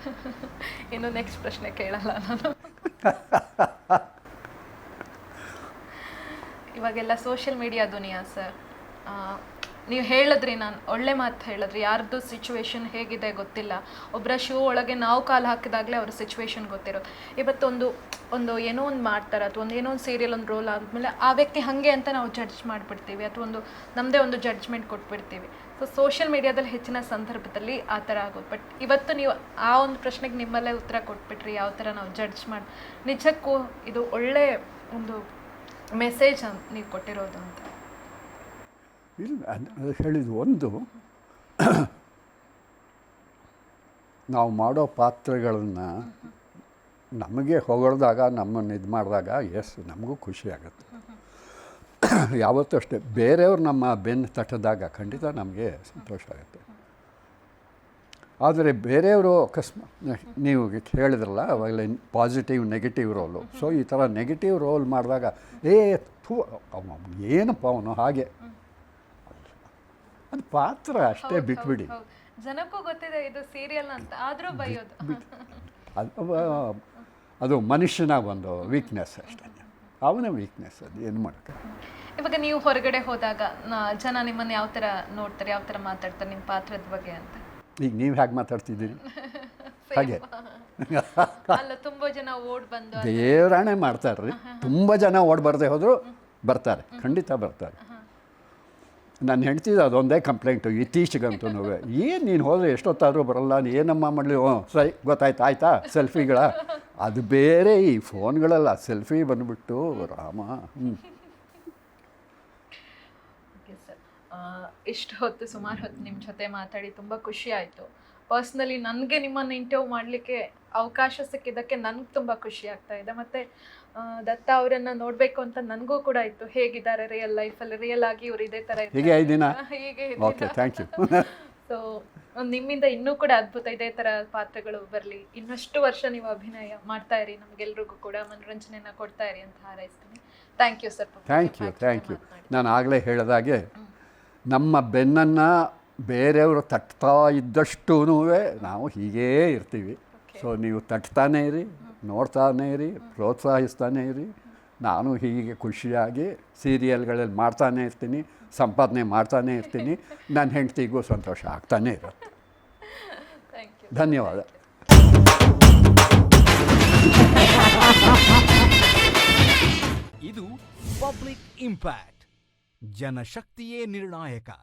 ಇನ್ನು ನೆಕ್ಸ್ಟ್ ಪ್ರಶ್ನೆ ಕೇಳಲ್ಲ ನಾನು. ಇವಾಗೆಲ್ಲ ಸೋಷಿಯಲ್ ಮೀಡಿಯಾ ದುನಿಯಾ ಸರ್ ನೀವು ಹೇಳಿದ್ರಿ ನಾನು ಒಳ್ಳೆ ಮಾತು ಹೇಳಿದ್ರಿ. ಯಾರ್ದು ಸಿಚುವೇಶನ್ ಹೇಗಿದೆ ಗೊತ್ತಿಲ್ಲ. ಒಬ್ಬರ ಶೂ ಒಳಗೆ ನಾವು ಕಾಲು ಹಾಕಿದಾಗಲೇ ಅವ್ರ ಸಿಚುವೇಶನ್ ಗೊತ್ತಿರೋದು. ಇವತ್ತೊಂದು ಒಂದು ಏನೋ ಒಂದು ಮಾಡ್ತಾರೆ ಅಥವಾ ಒಂದು ಏನೋ ಒಂದು ಸೀರಿಯಲ್ ಒಂದು ರೋಲ್ ಆದಮೇಲೆ ಆ ವ್ಯಕ್ತಿ ಹಾಗೆ ಅಂತ ನಾವು ಜಡ್ಜ್ ಮಾಡಿಬಿಡ್ತೀವಿ. ಅಥವಾ ಒಂದು ನಮ್ಮದೇ ಒಂದು ಜಡ್ಜ್ಮೆಂಟ್ ಕೊಟ್ಬಿಡ್ತೀವಿ. ಸೊ ಸೋಷಿಯಲ್ ಮೀಡಿಯಾದಲ್ಲಿ ಹೆಚ್ಚಿನ ಸಂದರ್ಭದಲ್ಲಿ ಆ ಥರ ಆಗೋದು ಬಟ್ ಇವತ್ತು ನೀವು ಆ ಒಂದು ಪ್ರಶ್ನೆಗೆ ನಿಮ್ಮಲ್ಲೇ ಉತ್ತರ ಕೊಟ್ಬಿಟ್ರಿ, ಯಾವ ಥರ ನಾವು ಜಡ್ಜ್ ಮಾಡಿ ನಿಜಕ್ಕೂ ಇದು ಒಳ್ಳೆ ಒಂದು ಮೆಸೇಜ್ ನೀವು ಕೊಟ್ಟಿರೋದು ಅಂತ. ಇಲ್ಲ, ಅದು ಹೇಳಿದ್ದು ಒಂದು. ನಾವು ಮಾಡೋ ಪಾತ್ರಗಳನ್ನು ನಮಗೆ ಹೊಗಳಿದಾಗ, ನಮ್ಮನ್ನು ಇದು ಮಾಡಿದಾಗ ಎಸ್ ನಮಗೂ ಖುಷಿ ಆಗುತ್ತೆ. ಯಾವತ್ತೂ ಅಷ್ಟೇ. ಬೇರೆಯವ್ರು ನಮ್ಮ ಬೆನ್ನು ತಟ್ಟದಾಗ ಖಂಡಿತ ನಮಗೆ ಸಂತೋಷ ಆಗುತ್ತೆ. ಆದರೆ ಬೇರೆಯವರು ಅಕಸ್ಮಾತ್ ನೀವು ಹೇಳಿದ್ರಲ್ಲ ಅವಾಗಲೇ ಪಾಸಿಟಿವ್ ನೆಗೆಟಿವ್ ರೋಲು ಸೊ ಈ ಥರ ನೆಗೆಟಿವ್ ರೋಲ್ ಮಾಡಿದಾಗ ಏ ಥೂ ಏನಪ್ಪ ಅವನು ಹಾಗೆ. ಅದು ಪಾತ್ರ ಅಷ್ಟೇ ಬಿಟ್ಬಿಡಿ. ಜನಕ್ಕೂ ಗೊತ್ತಿದೆ ಇದು ಸೀರಿಯಲ್ ಅಂತ ಆದರೂ ಬೈಯೋದು. ಅದು ಅದು ಮನುಷ್ಯನ ಒಂದು ವೀಕ್ನೆಸ್ ಅಷ್ಟೇ. ಅವನೇ ವೀಕ್ನೆಸ್ ಅದು ಏನು ಮಾಡೋಕ್ಕೆ ಇವಾಗ ನೀವು ಹೊರಗಡೆ ಹೋದಾಗ ಜನ ನಿಮ್ಮನ್ನ ಯಾವ ಥರ ನೋಡ್ತಾರೆ ಯಾವ ಥರ ಮಾತಾಡ್ತಾರೆ ನಿಮ್ಮ ಪಾತ್ರದ ಬಗ್ಗೆ ಅಂತ? ಈಗ ನೀವು ಹೇಗೆ ಮಾತಾಡ್ತಿದ್ದೀರಿ? ಹಾಗೆ. ಅಲ್ಲ ತುಂಬಾ ಜನ ಓಡ್ ಬಂದು ದೇವರಾಣೆ ಮಾಡ್ತಾರ್ರಿ. ತುಂಬ ಜನ ಓಡ್ ಬರದೆ ಹೋದ್ರು ಬರ್ತಾರೆ ಖಂಡಿತ ಬರ್ತಾರೆ. ನಾನು ಹೆಂಡ್ತಿದ್ದು ಅದೊಂದೇ ಕಂಪ್ಲೇಂಟು ಇತ್ತೀಚೆಗಂತೂ ಏನು ನೀನು ಹೋದರೆ ಎಷ್ಟೊತ್ತಾದರೂ ಬರಲ್ಲ ಏನಮ್ಮ ಮಾಡಲಿ? ಓ ಸರಿ ಗೊತ್ತಾಯ್ತು ಆಯ್ತಾ? ಸೆಲ್ಫಿಗಳ. ಅದು ಬೇರೆ ಈ ಫೋನ್ಗಳಲ್ಲ ಸೆಲ್ಫಿ ಬಂದುಬಿಟ್ಟು ರಾಮ ಹ್ಞೂ ಓಕೆ ಸರ್ ಇಷ್ಟು ಹೊತ್ತು ಸುಮಾರು ಹೊತ್ತು ನಿಮ್ಮ ಜೊತೆ ಮಾತಾಡಿ ತುಂಬ ಖುಷಿ ಆಯಿತು. ಪರ್ಸ್ನಲಿ ನನಗೆ ನಿಮ್ಮನ್ನು ಇಂಟರ್ವ್ಯೂ ಮಾಡಲಿಕ್ಕೆ ಅವಕಾಶ ಸಿಕ್ಕಿದ್ದಕ್ಕೆ ನನಗೆ ತುಂಬ ಖುಷಿ ಆಗ್ತಾ ಇದೆ. ಮತ್ತು ದತ್ತ ಅವರನ್ನು ನೋಡಬೇಕು ಅಂತ ನನಗೂ ಕೂಡ ಇತ್ತು. ಹೇಗಿದ್ದಾರೆ ರಿಯಲ್ ಲೈಫಲ್ಲಿ ರಿಯಲ್ ಆಗಿ ಇವರು ಇದೇ ಥರ ಹೀಗೆ ಹೀಗೆ ಓಕೆ ಥ್ಯಾಂಕ್ ಯು ಸೊ ನಿಮ್ಮಿಂದ ಇನ್ನೂ ಕೂಡ ಅದ್ಭುತ ಇದೇ ಥರ ಪಾತ್ರಗಳು ಬರಲಿ. ಇನ್ನಷ್ಟು ವರ್ಷ ನೀವು ಅಭಿನಯ ಮಾಡ್ತಾ ಇರಿ. ನಮ್ಗೆಲ್ರಿಗೂ ಕೂಡ ಮನೋರಂಜನೆನ ಕೊಡ್ತಾ ಇರಿ ಅಂತ ಹಾರೈಸ್ತೀನಿ. Thank you sir thank you thank you ನಾನು ಆಗಲೇ ಹೇಳಿದಾಗೆ ನಮ್ಮ ಬೆನ್ನನ್ನು ಬೇರೆಯವರು ತಟ್ತಾ ಇದ್ದಷ್ಟೂ ನಾವು ಹೀಗೇ ಇರ್ತೀವಿ. ಸೊ ನೀವು ತಟ್ತಾನೇ ಇರಿ ನೋಡ್ತಾನೇ ಇರಿ ಪ್ರೋತ್ಸಾಹಿಸ್ತಾನೇ ಇರಿ. ನಾನು ಹೀಗೆ ಖುಷಿಯಾಗಿ ಸೀರಿಯಲ್ಗಳಲ್ಲಿ ಮಾಡ್ತಾನೇ ಇರ್ತೀನಿ ಸಂಪಾದನೆ ಮಾಡ್ತಾನೇ ಇರ್ತೀನಿ ನನ್ನ ಹೆಂಡ್ತಿಗೂ ಸಂತೋಷ ಆಗ್ತಾನೇ ಇರುತ್ತೆ. ಥ್ಯಾಂಕ್ ಯು ಧನ್ಯವಾದ. ಇದು ಪಬ್ಲಿಕ್ ಇಂಪ್ಯಾಕ್ಟ್. ಜನಶಕ್ತಿಯೇ ನಿರ್ಣಾಯಕ